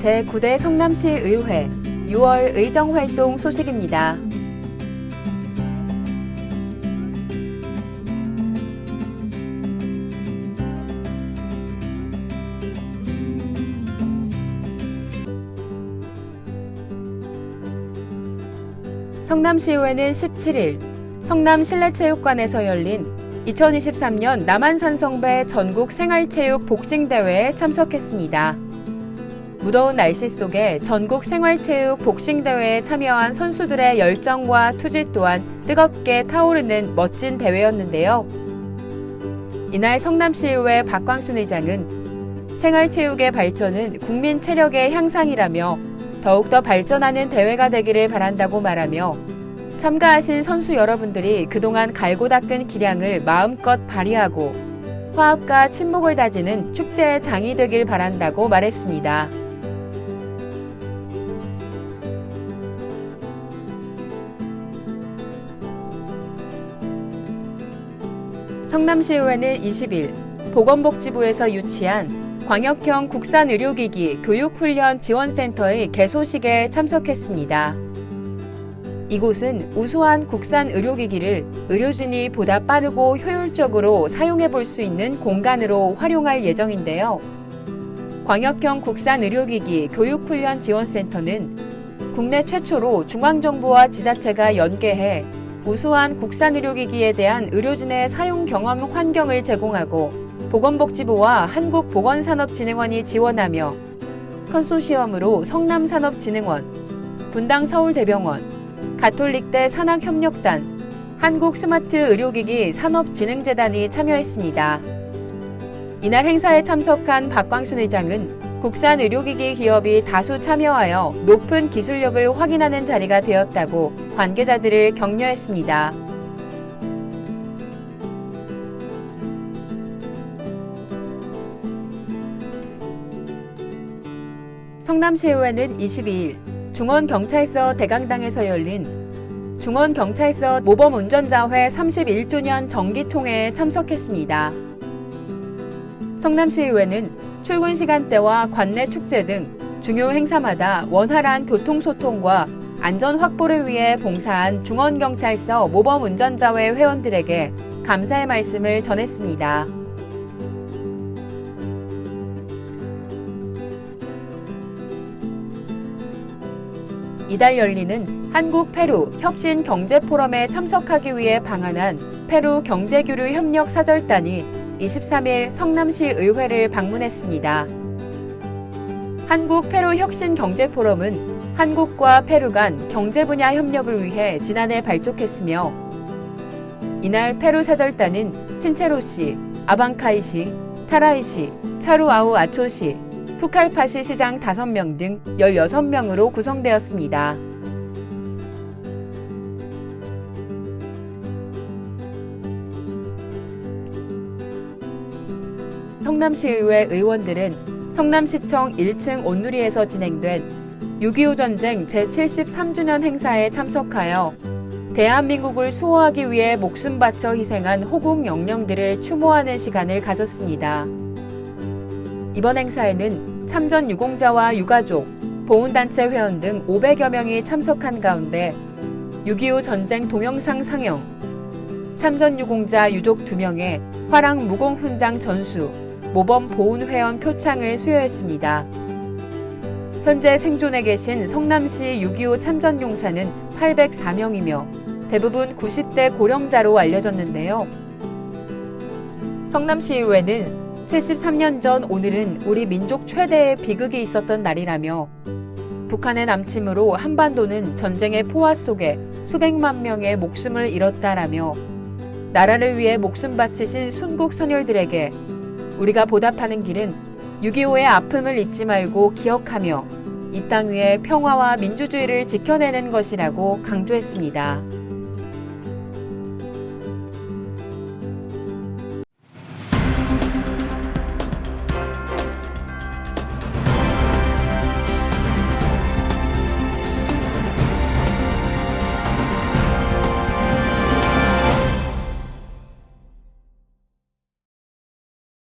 제9대 성남시 의회 6월 의정활동 소식입니다. 성남시의회는 17일 성남 실내체육관에서 열린 2023년 남한산성배 전국 생활체육 복싱대회에 참석했습니다. 무더운 날씨 속에 전국 생활체육 복싱대회에 참여한 선수들의 열정과 투지 또한 뜨겁게 타오르는 멋진 대회였는데요. 이날 성남시의회 박광순 의장은 생활체육의 발전은 국민 체력의 향상이라며 더욱더 발전하는 대회가 되기를 바란다고 말하며 참가하신 선수 여러분들이 그동안 갈고 닦은 기량을 마음껏 발휘하고 화합과 친목을 다지는 축제의 장이 되길 바란다고 말했습니다. 성남시의회는 20일 보건복지부에서 유치한 광역형 국산의료기기 교육훈련 지원센터의 개소식에 참석했습니다. 이곳은 우수한 국산 의료기기를 의료진이 보다 빠르고 효율적으로 사용해 볼 수 있는 공간으로 활용할 예정인데요. 광역형 국산 의료기기 교육훈련 지원센터는 국내 최초로 중앙정부와 지자체가 연계해 우수한 국산 의료기기에 대한 의료진의 사용 경험 환경을 제공하고 보건복지부와 한국보건산업진흥원이 지원하며 컨소시엄으로 성남산업진흥원, 분당서울대병원, 가톨릭대 산학협력단, 한국스마트 의료기기 산업진흥재단이 참여했습니다. 이날 행사에 참석한 박광순 의장은 국산 의료기기 기업이 다수 참여하여 높은 기술력을 확인하는 자리가 되었다고 관계자들을 격려했습니다. 성남시의회는 22일 중원경찰서 대강당에서 열린 중원경찰서 모범운전자회 31주년 정기총회에 참석했습니다. 성남시의회는 출근 시간대와 관내 축제 등 중요 행사마다 원활한 교통소통과 안전 확보를 위해 봉사한 중원경찰서 모범운전자회 회원들에게 감사의 말씀을 전했습니다. 이달 열리는 한국 페루 혁신 경제 포럼에 참석하기 위해 방한한 페루 경제교류 협력 사절단이 23일 성남시 의회를 방문했습니다. 한국 페루 혁신 경제 포럼은 한국과 페루 간 경제 분야 협력을 위해 지난해 발족했으며 이날 페루 사절단은 친체로 씨, 아방카이 씨, 타라이 씨, 차루아우 아초 씨, 푸칼파시 시장 5명 등 16명으로 구성되었습니다. 성남시의회 의원들은 성남시청 1층 온누리에서 진행된 6.25 전쟁 제73주년 행사에 참석하여 대한민국을 수호하기 위해 목숨 바쳐 희생한 호국 영령들을 추모하는 시간을 가졌습니다. 이번 행사에는 참전 유공자와 유가족, 보훈단체 회원 등 500여 명이 참석한 가운데 6.25 전쟁 동영상 상영, 참전 유공자 유족 2명의 화랑 무공 훈장 전수, 모범 보훈회원 표창을 수여했습니다. 현재 생존해 계신 성남시 6.25 참전용사는 804명이며 대부분 90대 고령자로 알려졌는데요. 성남시의회는 73년 전 오늘은 우리 민족 최대의 비극이 있었던 날이라며 북한의 남침으로 한반도는 전쟁의 포화 속에 수백만 명의 목숨을 잃었다라며 나라를 위해 목숨 바치신 순국 선열들에게 우리가 보답하는 길은 6.25의 아픔을 잊지 말고 기억하며 이 땅 위에 평화와 민주주의를 지켜내는 것이라고 강조했습니다.